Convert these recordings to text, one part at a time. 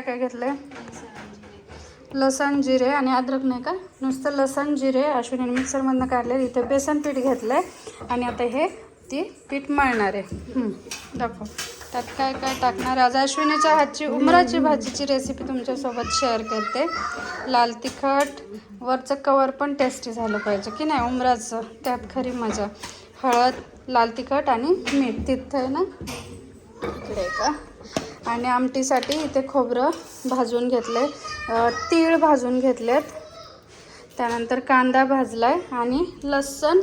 काय काय घेतलंय? लसण जिरे आणि अद्रक नाही का? नुसतं लसण जिरे अश्विनी मिक्सरमधनं काढले इथे बेसन पीठ घेतलंय. आणि आता हे ती पीठ मळणार आहे. दाखव. त्यात काय काय टाकणार आज अश्विनीच्या हातची उमराची भाजीची रेसिपी तुमच्यासोबत शेअर करते. लाल तिखट वरचं कवर पण टेस्टी झालं पाहिजे. की नाही? उमराचं त्यात खरी मजा. हळद लाल तिखट आणि मीठ. तिथं आहे ना? इकडे का? आणि आमटीसाठी इथे खोबरं भाजून घेतलं आहे तीळ भाजून घेतलेत. त्यानंतर कांदा भाजला आहे आणि लसण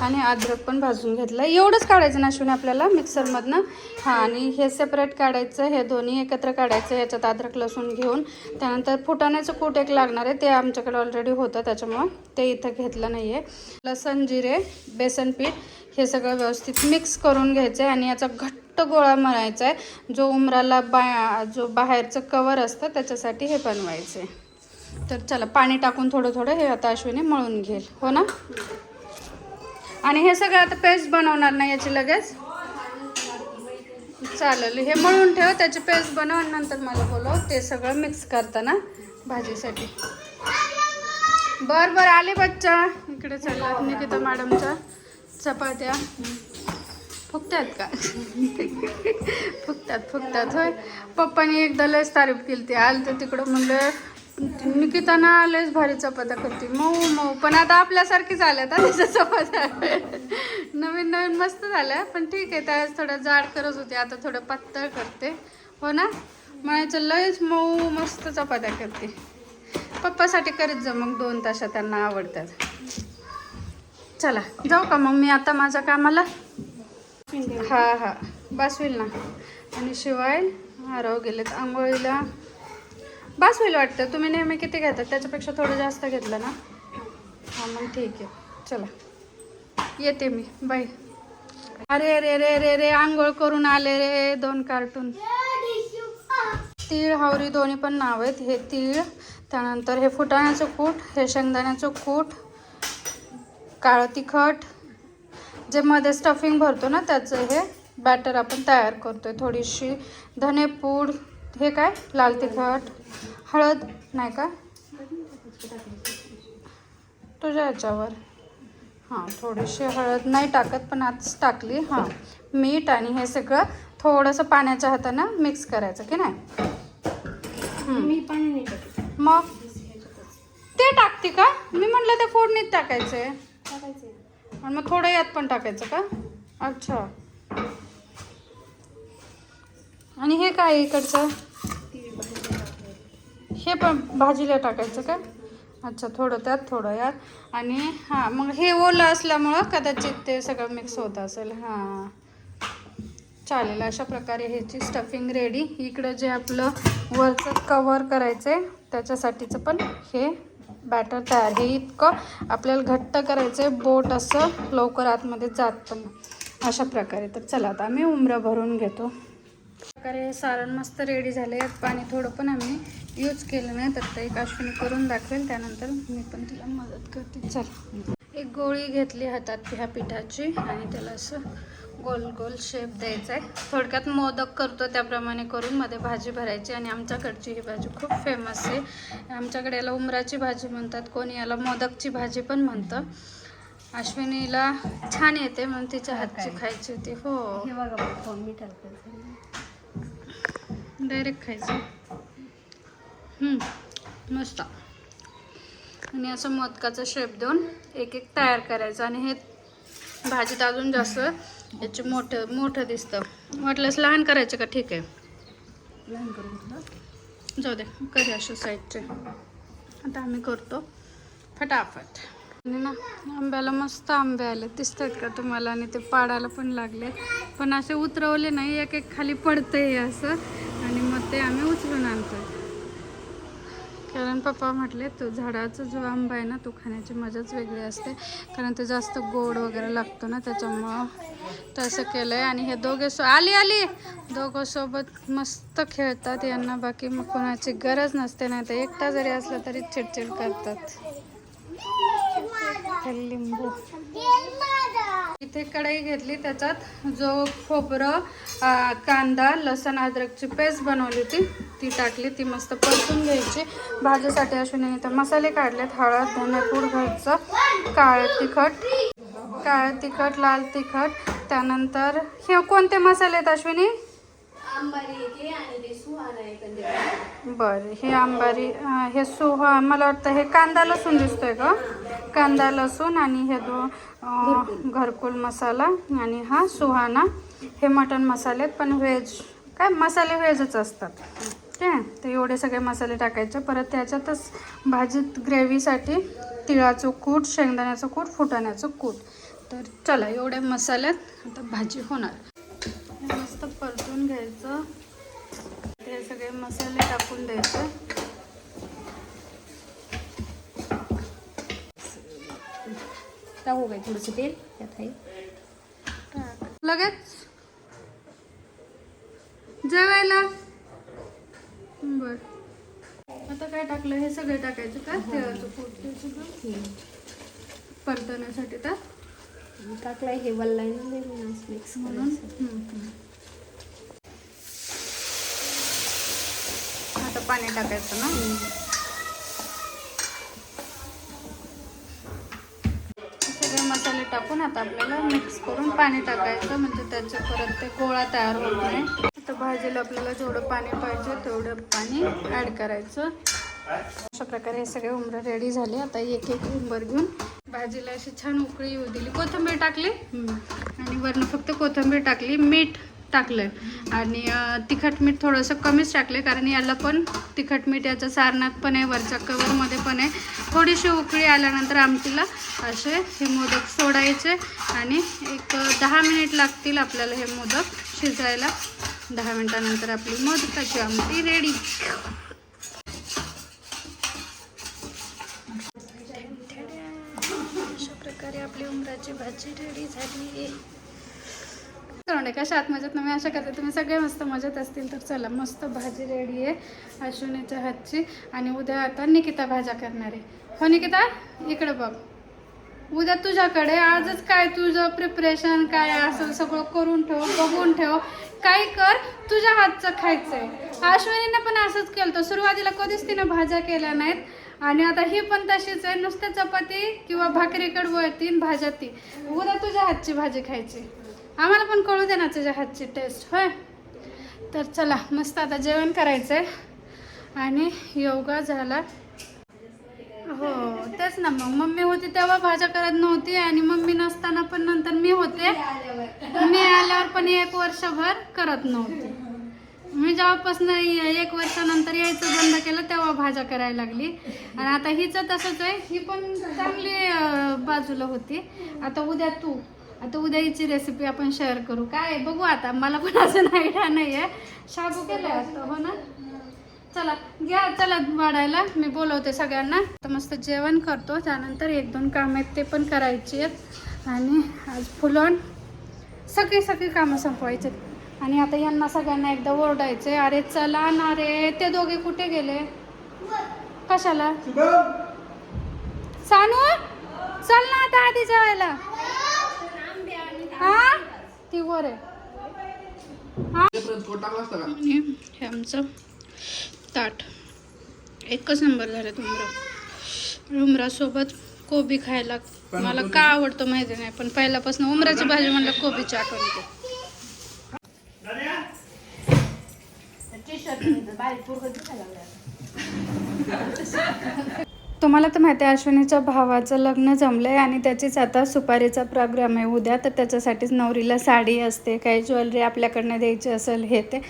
आणि अद्रक पण भाजून घेतलं आहे एवढंच काढायचं ना आपल्याला मिक्सरमधनं? हां आणि हे सेपरेट काढायचं हे दोन्ही एकत्र काढायचं याच्यात अद्रक लसूण घेऊन. त्यानंतर फुटाण्याचं कूट एक लागणार आहे ते आमच्याकडे ऑलरेडी होतं त्याच्यामुळं ते इथं घेतलं नाही आहे लसण जिरे बेसन पीठ हे सगळं व्यवस्थित मिक्स करून घ्यायचं आहे आणि याचा घट्ट गोळा मळायचा आहे. जो उमराला बा जो बाहेरचं कवर असतं त्याच्यासाठी हे बनवायचं आहे तर चला पाणी टाकून थोडं थोडं हे आता अश्विनी मळून घेईल. हो ना? आणि हे सगळं आता पेस्ट बनवणार ना याची लगेच? चालेल हे मळून ठेव त्याची पेस्ट बनव आणि नंतर मला बोलव. ते सगळं मिक्स करताना भाजीसाठी. बर बर आले बच्चा. इकडे चला निकिता मॅडमच्या चपात्या. फुकतात का? फुकतात फुकतात होय. पप्पानी एकदा लस तारीफ केली ती आलं तर तिकडं म्हणलं निकिताना लस लयच भारी चपात्या करते. मऊ मऊ. पण आता आपल्यासारखीच आल्या आता तिच्या चपात्या. नवीन नवीन मस्त झाल्या पण ठीक आहे त्यावेळेस थोडं जाड करत होते आता थोडं पातळ करते. हो ना? म्हणायचं लयच मऊ मस्त चपात्या करते. पप्पासाठी करीत जा मग दोन तासा त्यांना आवडतात. चला जाऊ का मग मी आता माझ्या कामाला? हा हा. बस होईल ना. आणि शिवाय हरव गेलेत. आंघोळीला बस होईल वाटतं. तुम्ही नेहमी किती घेतात त्याच्यापेक्षा थोडं जास्त घेतलं ना? हां मग ठीक आहे. चला. येते मी. बाय. अरे रे रे रे रे आंघोळ करून आले रे दोन कार्टून. तीळ हावरी दोन्ही पण नाव आहेत. हे तीळ त्यानंतर हे फुटाण्याचं कूट हे शेंगदाण्याचं कूट काळं तिखट जे मध्ये स्टफिंग भरतो ना त्याचं हे बॅटर आपण तयार करतोय. थोडीशी धनेपूड हे काय? लाल तिखट हळद नाही का? तुझ्या याच्यावर. हां थोडीशी हळद नाही टाकत पण आताच टाकली. हां मीठ आणि हे सगळं थोडंसं पाण्याच्या हातानं मिक्स करायचं की नाही. मी पाणी मग? ते टाकते का? मी म्हटलं ते फोडणीत टाकायचं आहे आणि मग थोडं यात पण टाकायचं का? अच्छा. आणि हे काय इकडचं? हे पण भाजीला टाकायचं का? अच्छा थोडं त्यात थोडं यात. आणि हां मग हे ओलं असल्यामुळं कदाचित ते सगळं मिक्स होत असेल. हां. चालेल अशा प्रकारे ह्याची स्टफिंग रेडी इकडं जे आपलं वरचं कवर करायचं आहे त्याच्यासाठीचं पण हे बॅटर तयार. हे इतकं आपल्याला घट्ट करायचं आहे बोट असं लवकर आतमध्ये जात पण अशा प्रकारे. तर चला आता आम्ही उमरं भरून घेतो. प्रकारे हे सारण मस्त रेडी झाले आहेत पाणी थोडं पण आम्ही यूज केलं नाही. तर ते एक अश्विनी करून दाखवेल. त्यानंतर मी पण तिला मदत करते. चल. एक गोळी घेतली हातात ह्या पिठाची आणि त्याला असं गोल गोल शेप द्यायचा आहे. थोडक्यात मोदक करतो त्याप्रमाणे करून मध्ये भाजी भरायची आणि आमच्याकडची ही भाजी खूप फेमस आहे. आमच्याकडे याला उमराची भाजी म्हणतात कोणी याला मोदकची भाजी पण म्हणतं. अश्विनीला छान येते म्हणून तिच्या हातची खायची होती हो. डायरेक्ट खायचं. मस्त. आणि असं मोदकाचा शेप देऊन एक एक तयार करायचं. आणि हे भाजीत अजून जास्त याचे मोठं मोठं दिसतं. वाटलंच लहान करायचं का? ठीक आहे. लहान करून जाऊ दे कधी अशा साईडचे. आता आम्ही करतो. फटाफट. आणि ना आंब्याला मस्त आंबे आले. दिसत आहेत का तुम्हाला? आणि ते पाडायला पण लागले. पण असे उतरवले नाही एक एक खाली पडतंय असं. आणि मग ते आम्ही उचलून आणतोय. कारण पप्पा म्हटले तो झाडाचा जो आंबा आहे ना तो खाण्याची मजाच वेगळी असते. कारण तो जास्त गोड वगैरे लागतो ना त्याच्यामुळं तसं केलं आहे आणि हे दोघे सो आली आली! दोघं सोबत मस्त खेळतात यांना बाकी मग कोणाची गरज नसते नाही तर एकटा जरी असला तरी चिडचिड करतात. लिंबू. इथे कढई घेतली त्याच्यात जो खोबरं कांदा लसण अद्रकची पेस्ट बनवली होती ती टाकली ती मस्त परतून घ्यायची. भाजीसाठी अश्विनीने तर मसाले काढलेत हळद धनेपूड घरचं काळं तिखट काळं तिखट लाल तिखट त्यानंतर हे कोणते मसाले आहेत अश्विनी? आंबारी आणि ते ते बरं हे आंबारी अं, हे सुहा मला वाटतं हे कांदा लसूण दिसतोय का कांदा लसूण आणि हे दो अं, घरकुल. मसाला आणि हा सुहाना. हे मटन मसाले पण व्हेज काय मसाले व्हेजच असतात. ठीक आहे? तर एवढे सगळे मसाले टाकायचे. परत त्याच्यातच भाजीत ग्रेव्हीसाठी तिळाचं कूट शेंगदाण्याचं कूट फुटाण्याचं कूट. तर चला एवढे मसाल्यात आता भाजी होणार. मस्त परतून घ्यायचं. सगळे मसाले टाकून द्यायचे. टाकू काय थोडंसं तेल? त्यात आहे. लगेच? जेवायला? बर. आता काय टाकलं? हे सगळे टाकायचं का? परतवण्यासाठी तर टाकलाय हे वल्लाय मिक्स म्हणून म्हणून हम्म, हम्म. आता पाणी टाकायचं ना? सगळे मसाले टाकून आता आपल्याला मिक्स करून पाणी टाकायचं म्हणजे त्याचे परत ते गोळा तयार होत नाही. आता भाजीला आपल्याला जेवढं पाणी पाहिजे तेवढं पाणी ॲड करायचं. अशा प्रकारे हे सगळे उंबर रेडी झाले. आता एक एक उंबर घेऊन भाजीला अशी छान उकळी येऊ दिली. कोथिंबीर टाकली? आणि वरनं फक्त कोथिंबीर टाकली. मीठ टाकलं आहे आणि तिखट मीठ थोडंसं कमीच टाकले कारण याला पण तिखट मीठ याच्या सारणात पण आहे वरच्या कवरमध्ये पण आहे. थोडीशी उकळी आल्यानंतर आमटीला असे हे मोदक सोडायचे आणि एक दहा मिनिट लागतील आपल्याला हे मोदक शिजायला. दहा मिनटानंतर आपली मोदकाची आमटी रेडी अशा प्रकारे आपली उमराची भाजी रेडी झाली करून कशा आत मजेत ना मी अशा करते तुम्ही सगळे मस्त मजेत असतील. तर चला मस्त भाजी रेडी आहे अश्विनीच्या हातची. आणि उद्या आता निकिता भाज्या करणार आहे. हो निकिता इकडं बघ. उद्या तुझ्याकडे आजच काय तुझं प्रिपरेशन काय असं सगळं करून ठेव बघून ठेव. काही कर तुझ्या हातचं खायचंय. अश्विनीनं पण असंच केलं होतं. सुरुवातीला कधीच तिनं भाज्या केल्या नाहीत. आणि आता ही पण तशीच आहे. नुसत्या चपाती किंवा भाकरीकड वळतीन भाज्या ती. उद्या तुझ्या हातची भाजी खायची. आम्हाला पण कळू दे ना तुझ्या हातची टेस्ट होय? तर चला मस्त आता जेवण करायचं आहे आणि योगा झाला. हो तेच ना मग. मम्मी होती तेव्हा भाज्या करत नव्हती आणि मम्मी नसताना पण नंतर मी होते. मी आल्यावर. पण एक वर्षभर करत नव्हती. मी जेव्हापासून एक वर्षानंतर यायचं बंद केलं तेव्हा भाज्या करायला लागली. आणि आता हिचं तसंच आहे. ही पण चांगली बाजूला होती. आता उद्या तू. आता उद्या हिची रेसिपी आपण शेअर करू. काय बघू आता. मला पण असं आयडिया नाही आहे शाबू केलं हो ना? चला घ्या चला वाढायला. मी बोलवते सगळ्यांना. तर मस्त जेवण करतो. त्यानंतर एक दोन कामं आहेत ते पण करायची आहेत. आणि आज फुलवून सगळी सगळी कामं संपवायची आणि आता यांना सगळ्यांना एकदा ओरडायचे अरे चला ना रे. ते दोघे कुठे गेले? कशाला? सानू? चल ना आता आधी जेवायला. हा? ती वर आहे. हा? हे आमचं ताट. एकच नंबर झालं उमरा. उमरासोबत कोबी खायला मला का आवडतं माहिती नाही पण पहिल्यापासून उमराची भाजी म्हणलं कोबीची आठवण येते. तुम्हाला तर माहिती आहे अश्विनीच्या भावाचं लग्न जमलं आहे आणि त्याचीच आता सुपारीचा प्रोग्राम आहे उद्या. तर त्याच्यासाठीच नवरीला साडी असते काही ज्वेलरी आपल्याकडनं द्यायची असेल हे ते.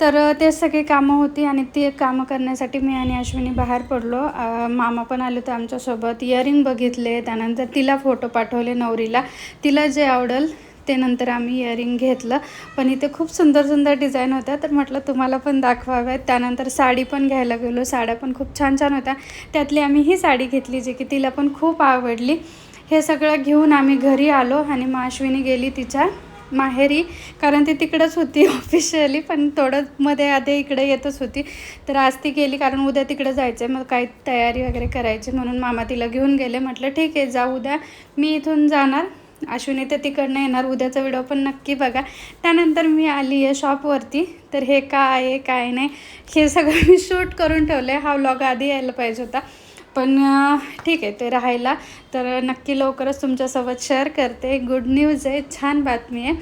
तर ते सगळी कामं होती आणि ते कामं करण्यासाठी मी आणि अश्विनी बाहेर पडलो. मामा पण आले होते आमच्यासोबत. इयरिंग बघितले त्यानंतर तिला फोटो पाठवले नवरीला. तिला जे आवडेल ते नंतर आम्ही इयरिंग घेतलं. पण इथे खूप सुंदर सुंदर डिझाईन होत्या. तर म्हटलं तुम्हाला पण दाखवाव्यात. त्यानंतर साडी पण घ्यायला गेलो. साड्या पण खूप छान छान होत्या. त्यातली आम्ही ही साडी घेतली जी की तिला पण खूप आवडली. हे सगळं घेऊन आम्ही घरी आलो आणि माश्विनी गेली तिच्या माहेरी. कारण ती तिकडंच होती ऑफिशियली पण थोडं मध्ये आधी इकडे येतच होती. तर आज ती गेली कारण उद्या तिकडे जायचं आहे मग काही तयारी वगैरे करायची म्हणून मामा तिला घेऊन गेले. म्हटलं ठीक आहे जाऊ उद्या मी इथून जाणार. अश्विनी तर तिकडनं येणार. उद्याचा व्हिडिओ पण नक्की बघा. त्यानंतर मी आली आहे शॉपवरती तर हे काय आहे काय नाही हे सगळं मी शूट करून ठेवलं आहे हा व्लॉग आधी यायला पाहिजे होता. पण ठीक आहे ते राहायला. तर नक्की लवकरच तुमच्यासोबत शेअर करते. गुड न्यूज आहे छान बातमी आहे.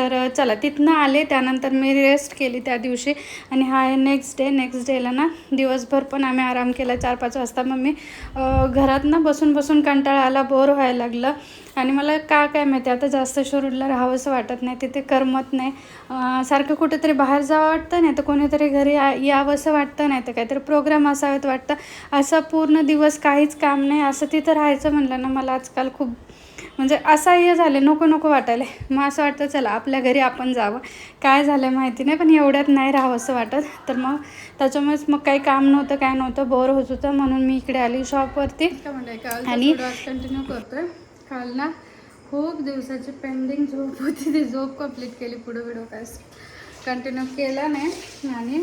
तर चला तिथनं आले त्यानंतर मी रेस्ट केली त्या दिवशी. आणि हा आहे नेक्स्ट डे नेक्स्ट डेला ना दिवसभर पण आम्ही आराम केला चार पाच वाजता. मग मी घरातनं घरात ना बसून बसून कंटाळा आला बोर व्हायला लागलं. आणि मला का काय माहिती आता जास्त शिरूरला राहावंसं वाटत नाही तिथे करमत नाही. सारखं कुठेतरी बाहेर जावं वाटतं नाही तर कोणीतरी घरी या यावंसं वाटतं नाही तर काहीतरी प्रोग्राम असावेत वाटतं. असं पूर्ण दिवस काहीच काम नाही असं तिथं राहायचं म्हणलं ना मला आजकाल खूप म्हणजे असह्य झाले नको नको वाटायला. मग असं वाटतं चला आपल्या घरी आपण जावं. काय झालं माहिती नाही पण एवढ्यात नाही राहावं असं वाटत. तर मग त्याच्यामुळेच मग काही काम नव्हतं काय नव्हतं बोर होत होतं. म्हणून मी इकडे आली शॉपवरती. आणि कंटिन्यू करतोय. काल ना खूप दिवसाची पेंडिंग झोप होती. ती झोप कंप्लीट केली पुढे व्हिडिओ काय कंटिन्यू केला नाही. आणि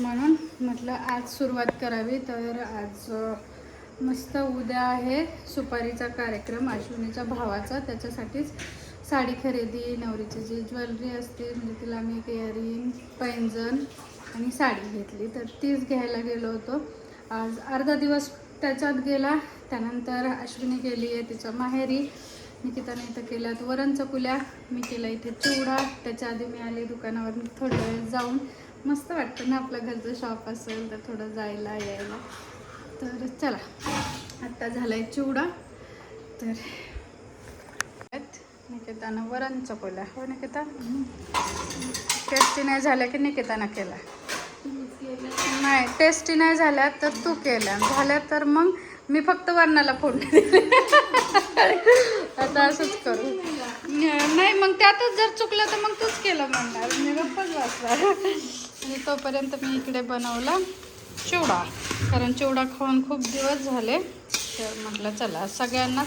म्हणून म्हटलं आज सुरुवात करावी. तर आज मस्त उद्या आहे सुपारीचा कार्यक्रम अश्विनीच्या भावाचा. त्याच्यासाठीच साडी खरेदी नवरीची जी ज्वेलरी असते म्हणजे तिला मी एक इयरिंग पैंजण आणि साडी घेतली. तर तीच घ्यायला गेलो होतो. आज अर्धा दिवस त्याच्यात गेला. त्यानंतर अश्विनी गेली आहे तिच्या माहेरी. निकिताने इथं केल्यात वरण चकुल्या. मी केला इथे चिवडा. त्याच्या आधी मी आले दुकानावर थोडं वेळ जाऊन. मस्त वाटतं ना आपलं घरचं शॉप असेल तर थोडं जायला यायला. तर चला आत्ता झालाय चिवडा. तर निकेतानं वरण चकोल्या हो निकेता? टेस्टी नाही झाल्या की निकेतानं केला? नाही टेस्टी नाही झाल्या तर तू केल्या झाल्या तर मग मी फक्त वरणाला फोडणी दिली. आता असंच करू. नाही मग त्यातच जर चुकलं तर मग तूच केलं म्हणणार. मी गप्पच वाचणार आणि तोपर्यंत मी इकडे बनवला. चिवडा. कारण चिवडा खाऊन खूप दिवस झाले. तर म्हटलं चला सगळ्यांनाच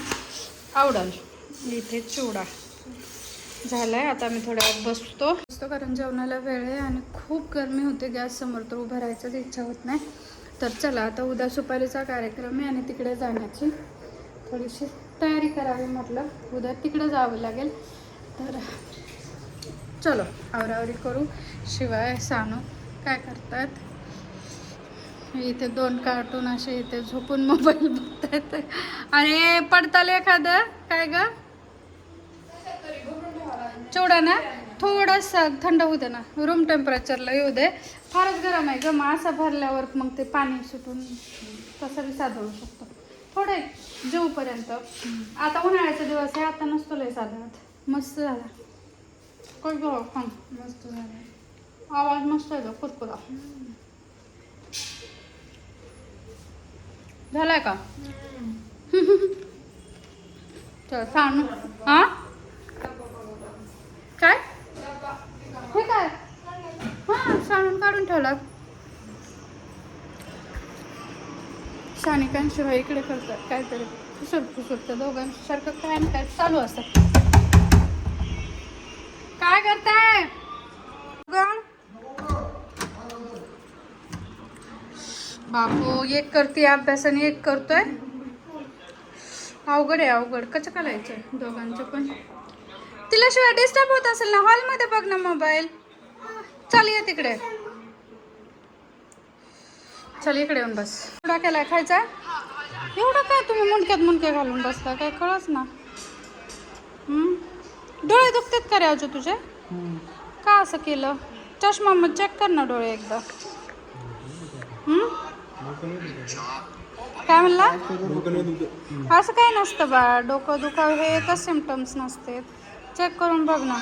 आवडल इथे चिवडा. झालाय आता मी थोड्या वेळ बसतो. बसतो कारण जेवणाला वेळ आहे आणि खूप गरमी होते गॅस समोर तर उभं राहायचंच इच्छा होत नाही. तर चला आता उद्या सुपारीचा कार्यक्रम आहे आणि तिकडे जाण्याची थोडीशी तयारी करावी म्हटलं. उद्या तिकडे जावं लागेल. तर चलो आवरावरी करू. शिवाय सानू काय करतात इथे दोन कार्टून असे इथे झोपून मोबाईल बघतायत. अरे पडताल एखादं? काय ग? चिवडा ना? थोडासा थंड होऊ दे ना. रूम टेम्परेचरला येऊ दे. फारच गरम आहे ग. मग असा भरल्यावर मग ते पाणी सुटून तसं बी साधळू शकतो. थोडे जेवपर्यंत आता उन्हाळ्याचा दिवस आहे. आता नसतो लय साधारण मस्त झाला. काय गं? खान मस्त झालं. आवाज मस्त आहे कुरकुरा. झालाय का? चल सांग हा? काय? हे काय? हा सांडून काढून ठेवला. शानिकांशिवाय इकडे करतात काहीतरी. फुसूर फुसूर त्या दोघांसारखं काय ना काय चालू असतं. काय करताय? बापू एक करते अभ्यास आणि एक करतोय. अवघड आहे अवघड. कसं करायचं? दोघांचं पण. तिला शिवाय डिस्टर्ब होत असेल ना? हॉलमध्ये बघ ना मोबाईल चल ये तिकडे. चल इकडे येऊन बस. एवढा केलाय खायचा? एवढं काय तुम्ही मुंडक्यात मुंडके घालून बसता? काय कळच ना. हम्म? डोळे दुखतात का रे अजून तुझे? का असं केलं? चष्मा मग चेक कर ना डोळे एकदा. हम्म? काय म्हणला? असं काय नसतं बा. डोकं दुखाव हे एकच सिमटम्स नसते. चेक करून बघ ना.